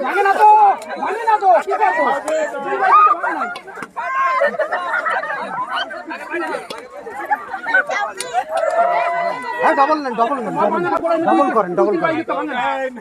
জানি না তো জানি না তো কি করব হ্যাঁ ডবল নেন ডবল নেন ডবল ডবল করেন ডবল করেন।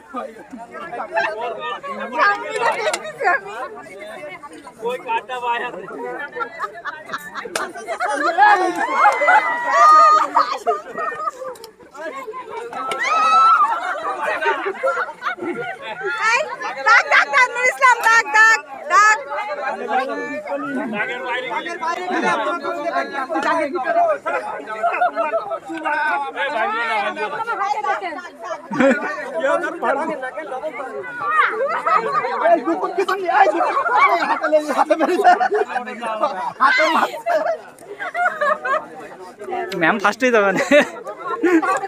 ম্যাম ফার্স্টেই যাবেন। দুই হাজার আগে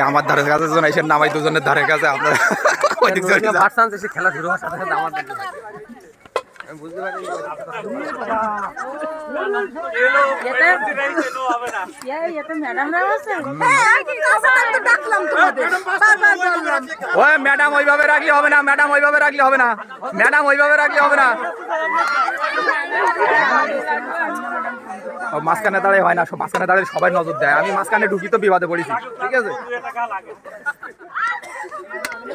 আমার ধারে কাছে নামাই দুজনের ধারে কাছে আপনারা। খেলা শুরু হওয়ার সাথে সাথে আমার ম্যাডাম ওইভাবে রাখলে হবে না ম্যাডাম ওইভাবে রাখলে হবে না ম্যাডাম ওইভাবে রাখলে হবে না। ও, মাঝখানে দাঁড়িয়ে হয় না মাঝখানে দাঁড়িয়ে সবাই নজর দেয়। আমি মাঝখানে ঢুকি তো বিবাদে পড়েছি ঠিক আছে?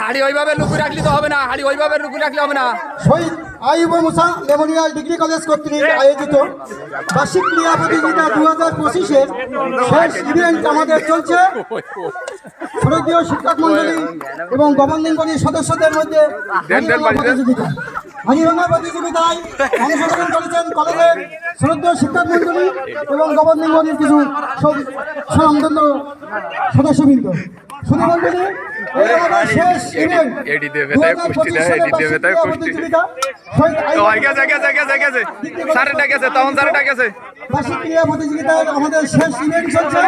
হাড়ি ওইভাবে লুকু রাখলে তো হবে না হাড়ি ওইভাবে লুকু রাখলে হবে না। শহীদ আইব মুসা মেমোরিয়াল ডিগ্রি কলেজ কর্তৃক আয়োজিত বার্ষিক ক্রীড়া প্রতিযোগিতা দু হাজার পঁচিশের শেষ ইভেন্ট আমাদের চলছে। ভারতীয় শিক্ষক মন্ডলী এবং গভর্নিং বডির সদস্যদের মধ্যে। প্রতিযোগিতা। হাজিরঙ্গা প্রতিযোগিতায় অংশগ্রহণ করেছেন কলেজের শ্রদ্ধেয় শিক্ষক মন্ডলী এবং গভর্নিং বডির কিছু সব- স্বনামধন্য সদস্যবৃন্দ। শেষ ইভেন্ট বার্ষিক ক্রীড়া আমাদের শেষ ইভেন্ট চলছে